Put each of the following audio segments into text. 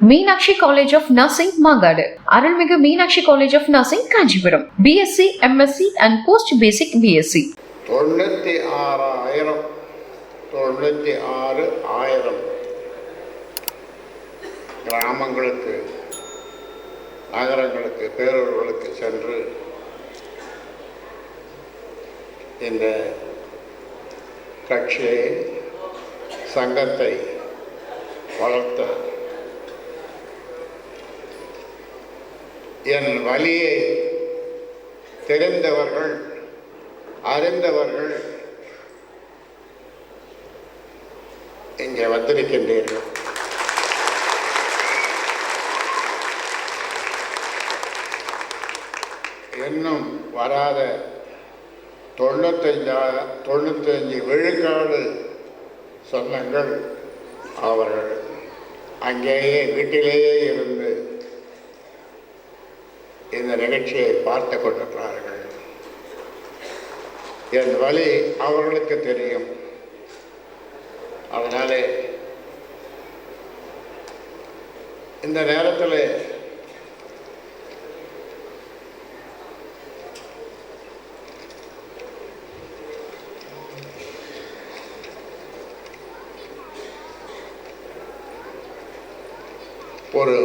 Meenakshi college of nursing Mangadu. Arulmigu Meenakshi college of nursing Kancheepuram. BSc MSc and post basic BSc தொண்ணூத்தி ஆறாயிரம் தொண்ணூத்தி ஆறு ஆயிரம் கிராமங்களுக்கு நகரங்களுக்கு பேரூர்களுக்கு சென்று இந்த கட்சியை சங்கத்தை வளர்த்த என் வழியை தெரிந்தவர்கள் அறிந்தவர்கள் இங்கே வந்திருக்கின்றீர்கள். இன்னும் வராத தொண்ணூத்தஞ்சா தொண்ணூத்தஞ்சு விழுக்காடு சொந்தங்கள் அவர்கள் அங்கேயே வீட்டிலேயே இருந்து இந்த நிகழ்ச்சியை பார்த்து கொண்டிருக்கிறார்கள். என் வழி அவர்களுக்கு தெரியும். அதனாலே இந்த நேரத்தில் ஒரு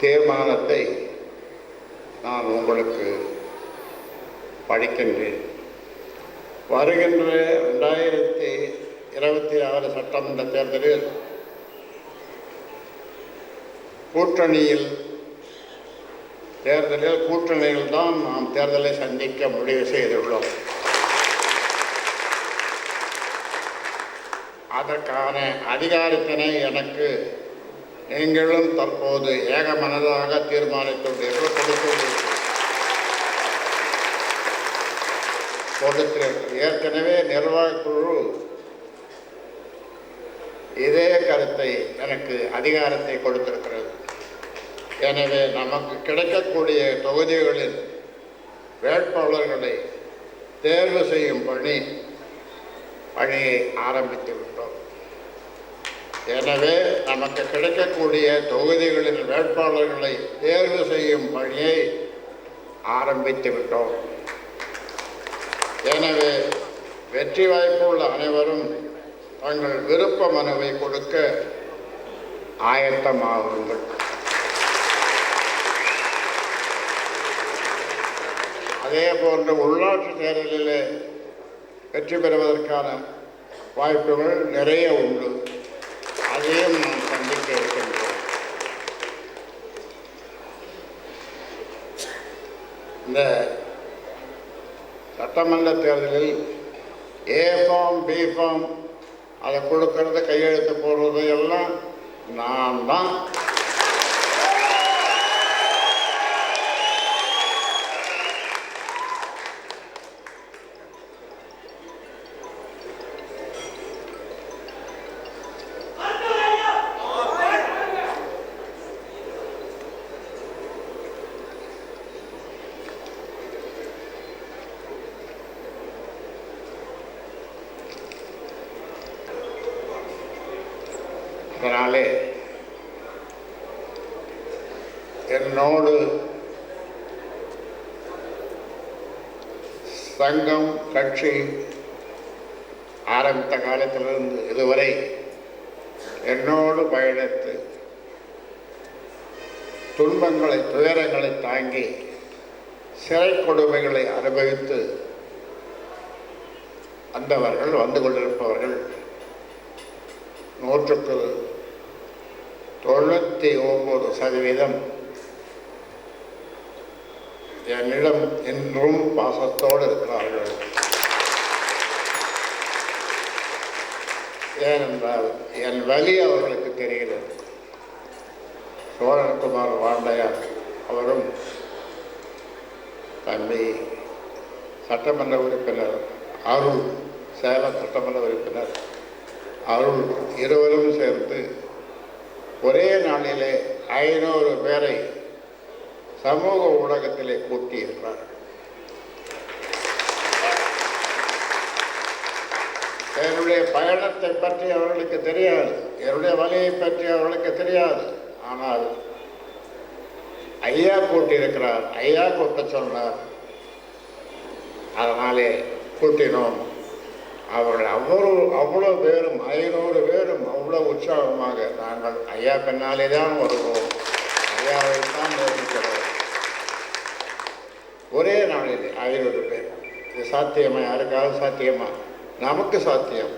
தீர்மானத்தை நான் உங்களுக்கு படிக்கின்றேன் வருகின்ற ரெண்டாயிரத்தி இருபத்தி ஆறு சட்டமன்ற தேர்தலில் கூட்டணியில் தேர்தலில் கூட்டணியில் தான் நாம் தேர்தலை சந்திக்க முடிவு செய்துள்ளோம். அதற்கான அதிகாரத்தினை எனக்கு நீங்களும் தற்போது ஏகமனதாக தீர்மானித்துள்ளீர்கள் கொடுத்துள்ளீர்கள். கொடுத்து ஏற்கனவே நிர்வாகக் குழு இதே கருத்தை எனக்கு அதிகாரத்தை கொடுத்திருக்கிறது. எனவே நமக்கு கிடைக்கக்கூடிய தொகுதிகளில் வேட்பாளர்களை தேர்வு செய்யும் பணி பணியை ஆரம்பித்து விட்டோம். எனவே நமக்கு கிடைக்கக்கூடிய தொகுதிகளில் வேட்பாளர்களை தேர்வு செய்யும் பணியை ஆரம்பித்து விட்டோம். எனவே வெற்றி வாய்ப்புள்ள அனைவரும் தங்கள் விருப்ப மனுவை கொடுக்க ஆயத்தமாகுங்கள். அதே போன்று உள்ளாட்சி தேர்தலிலே வெற்றி பெறுவதற்கான வாய்ப்புகள் நிறைய உண்டு. அதையும் நாம் சந்திக்க இருக்கின்றோம் இந்த சட்டமன்ற தேர்தலில் ஏ ஃபார்ம் பி ஃபார்ம் அதை கொடுக்கறது கையெழுத்து போடுறது எல்லாம் நான் தான் நாளே என்னோடு சங்கம் கட்சி ஆரம்பித்த காலத்திலிருந்து இதுவரை என்னோடு பயணித்து துன்பங்களை துயரங்களை தாங்கி சிறை கொடுமைகளை அனுபவித்து வந்தவர்கள் வந்து கொண்டிருப்பவர்கள் நூற்றுக்கு தொண்ணூற்றி ஒம்பது சதவீதம். என்னிடம் இன்றும் பாசத்தோடு இருக்கிறார்கள். ஏனென்றால் என் வலி அவர்களுக்கு தெரிகிறது. சோழன்குமார் வாண்டையார் அவரும் தம்பி சட்டமன்ற உறுப்பினர் அருள் சேலம் சட்டமன்ற உறுப்பினர் அருள் இருவரும் சேர்ந்து ஒரே நாளிலே ஐநூறு பேரை சமூக ஊடகத்திலே கூட்டியிருக்கிறார். என்னுடைய பயணத்தை பற்றி அவர்களுக்கு தெரியாது. என்னுடைய வழியை பற்றி அவர்களுக்கு தெரியாது. ஆனால் ஐயா கூட்டியிருக்கிறார். ஐயா கூட்ட சொன்னார். அதனாலே கூட்டினோம். அவர்கள் அவ்வளோ அவ்வளோ பேரும் ஐநூறு பேரும் அவ்வளோ உற்சாகமாக நாங்கள் ஐயா பின்னாலே தான் வருவோம். ஐயாவை தான் நோக்கிக்கிறோம் ஒரே நாளில் ஐநூறு பேர். இது சாத்தியமா? யாருக்காவது சாத்தியமா? நமக்கு சாத்தியம்.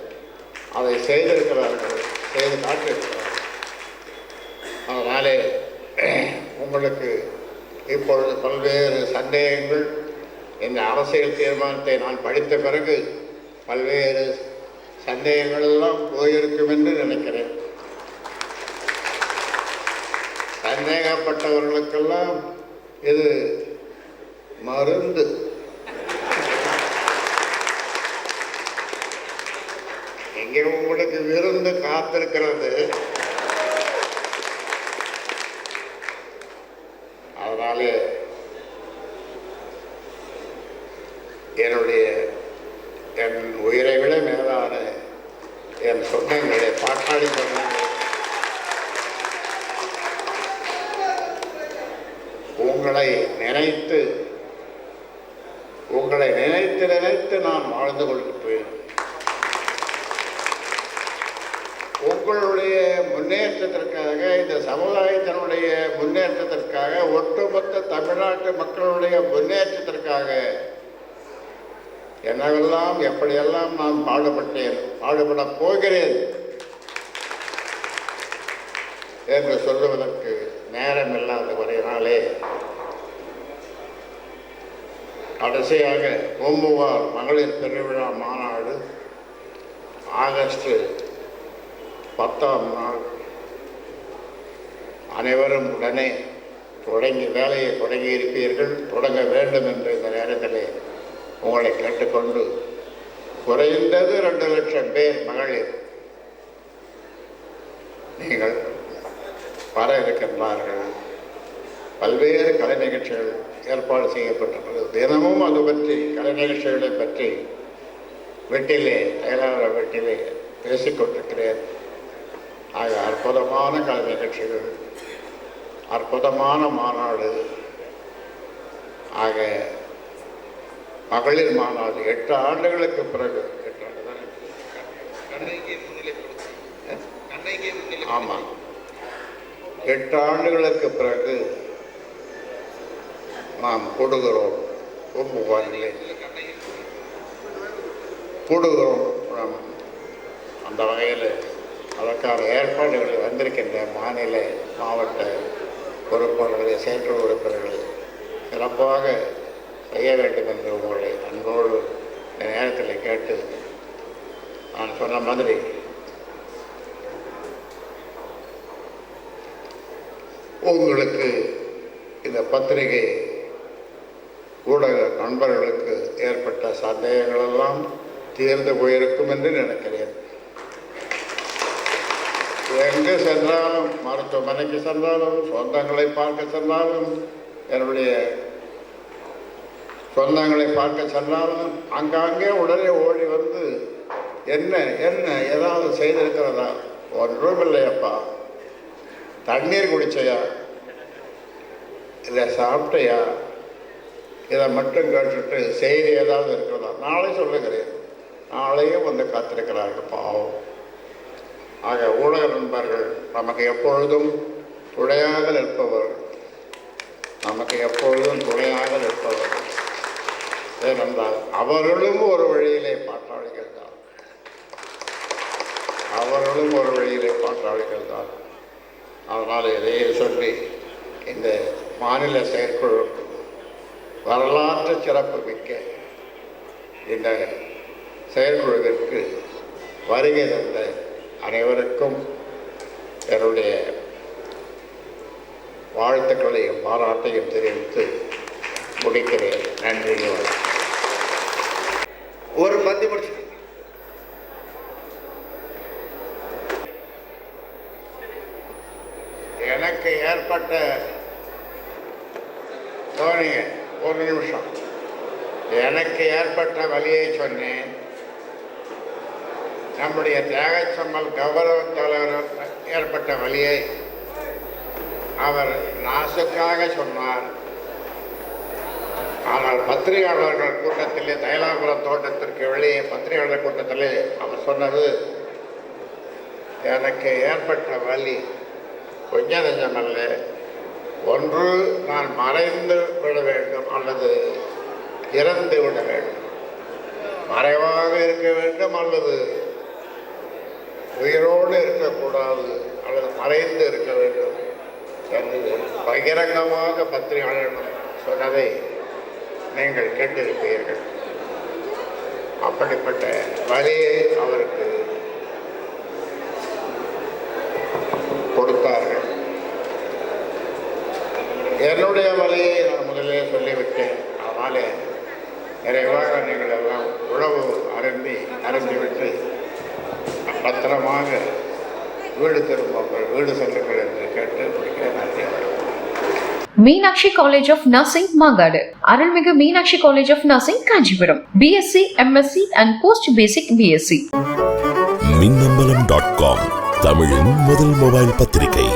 அதை செய்திருக்கிறார்கள். செய்து காட்டியிருக்கிறார்கள். அதனாலே உங்களுக்கு இப்பொழுது பல்வேறு சந்தேகங்கள் இந்த அரசியல் தீர்மானத்தை நான் படித்த பிறகு பல்வேறு சந்தேகங்களெல்லாம் போயிருக்கும் என்று நினைக்கிறேன். சந்தேகப்பட்டவர்களுக்கெல்லாம் இது மருந்து. இங்கே உங்களுக்கு விருந்து காத்திருக்கிறது அதனாலே என்னுடைய என் உயிரை விட மேலான என் சொந்தங்களை பாட்டாளி சொந்தங்களை உங்களை நினைத்து உங்களை நினைத்து நினைத்து நான் வாழ்ந்து கொண்டிருப்பேன் உங்களுடைய முன்னேற்றத்திற்காக இந்த சமுதாயத்தினுடைய முன்னேற்றத்திற்காக ஒட்டுமொத்த தமிழ்நாட்டு மக்களுடைய முன்னேற்றத்திற்காக என்னவெல்லாம் எப்படியெல்லாம் நான் பாடுபட்டேன் பாடுபட போகிறேன் என்று சொல்லுவதற்கு நேரம் இல்லாத நாளே கடைசியாக ஓம்புவார் மகளிர் பெருவிழா மாநாடு ஆகஸ்ட் பத்தாம் நாள். அனைவரும் உடனே தொடங்கி வேலையை தொடங்கி இருப்பீர்கள் தொடங்க வேண்டும் என்று இந்த நேரத்தில் உங்களை கேட்டுக்கொண்டு குறைந்தது ரெண்டு லட்சம் பேர் மகளிர் நீங்கள் வர இருக்கின்றார்கள். பல்வேறு கலை நிகழ்ச்சிகள் ஏற்பாடு செய்யப்பட்டிருக்கிறது. தினமும் அது பற்றி கலை நிகழ்ச்சிகளை பற்றி வீட்டிலே அயலாளர் வீட்டிலே பேசிக்கொண்டிருக்கிறேன் ஆக அற்புதமான கலை நிகழ்ச்சிகள் அற்புதமான மாநாடு. ஆக மகளிர் மாநாடு எட்டு ஆண்டுகளுக்கு பிறகு எட்டு ஆண்டு ஆமாம் எட்டு ஆண்டுகளுக்கு பிறகு நாம் கூடுகிறோம் பூம்புகாரிலே கண்ணையை கூடுகிறோம் நாம் அந்த வகையில் அதற்கான ஏற்பாடுகள் வந்திருக்கின்ற மாநில மாவட்ட பொறுப்பாளர்களை செயற்குழு உறுப்பினர்கள் சிறப்பாக செய்ய வேண்டும் என்று உங்களை அன்போடு இந்த நேரத்தில் கேட்டு நான் சொன்ன மாதிரி உங்களுக்கு இந்த பத்திரிகை நண்பர்களுக்கு ஏற்பட்ட சந்தேகங்களெல்லாம் தீர்ந்து போயிருக்கும் என்று நினைக்கிறேன். எங்கு சென்றாலும் மருத்துவமனைக்கு சென்றாலும் சொந்தங்களை பார்க்க சென்றாலும் என்னுடைய சொந்தங்களை பார்க்க சென்றாலும் அங்காங்கே உடனே ஓடி வந்து என்ன என்ன ஏதாவது செய்திருக்கிறதா? ஒன்றும் இல்லையப்பா. தண்ணீர் குடிச்சையா? இல்லை சாப்பிட்டையா? இதை மட்டும் கேட்டுட்டு செய்தி ஏதாவது இருக்கிறதா நாளை சொல்லுகிறேன். நாளையும் வந்து காத்திருக்கிறார்கள் பாவம். ஆக ஊடக நண்பர்கள் நமக்கு எப்பொழுதும் துணையாக நிற்பவர்கள் நமக்கு எப்பொழுதும் துணையாக நிற்பவர்கள் ஏனென்றால் அவர்களும் ஒரு வழியிலே பாட்டாளிகள் தான். அவர்களும் ஒரு வழியிலே பாட்டாளிகள் தான். அதனால் இதையே சொல்லி இந்த மாநில செயற்குழு வரலாற்று சிறப்பு மிக்க இந்த செயற்குழுவிற்கு வருகை தந்த அனைவருக்கும் என்னுடைய வாழ்த்துக்களையும் பாராட்டையும் தெரிவித்து முடிக்கிறேன். நன்றி ஒரு பந்தி முடிச்சு. எனக்கு ஏற்பட்ட தோணிய ஒரு நிமிஷம் எனக்கு ஏற்பட்ட வழியை சொன்னேன். நம்முடைய தியாகச்சம்மல் கௌரவ தலைவர் ஏற்பட்ட வழியை அவர் நாசுக்காக சொன்னார். ஆனால் பத்திரிகையாளர்கள் கூட்டத்திலே தைலாபுரம் தோட்டத்திற்கு வெளியே பத்திரிகையாளர் கூட்டத்திலே அவர் சொன்னது எனக்கு ஏற்பட்ட வழி கொஞ்ச நெஞ்சமல்ல. ஒன்று நான் மறைந்து விட வேண்டும் அல்லது இறந்து விட வேண்டும். மறைவாக இருக்க வேண்டும் அல்லது உயிரோடு இருக்கக்கூடாது அல்லது மறைந்து இருக்க வேண்டும் என்று பகிரங்கமாக பத்திரிகையாளரிடம் சொன்னதை நீங்கள் கேட்டிருப்பீர்கள். அப்படிப்பட்ட வழியை அவருக்கு கொடுத்தார்கள் என்னுடைய வழியை நான் முதலே சொல்லிவிட்டேன் அதனாலே நிறைவாக நீங்கள் எல்லாம் உழவு அருந்தி அருந்திவிட்டு பத்திரமாக வீடு திரும்புங்கள் வீடு செல்லுங்கள் என்று கேட்டு முடிக்கிறேன். நன்றி. Meenakshi college of nursing Mangadu. Arulmigu Meenakshi college of nursing Kancheepuram. BSc MSc and post basic BSc Minnambalam dot com தமிழின் முதல் மொபைல் பத்திரிகை.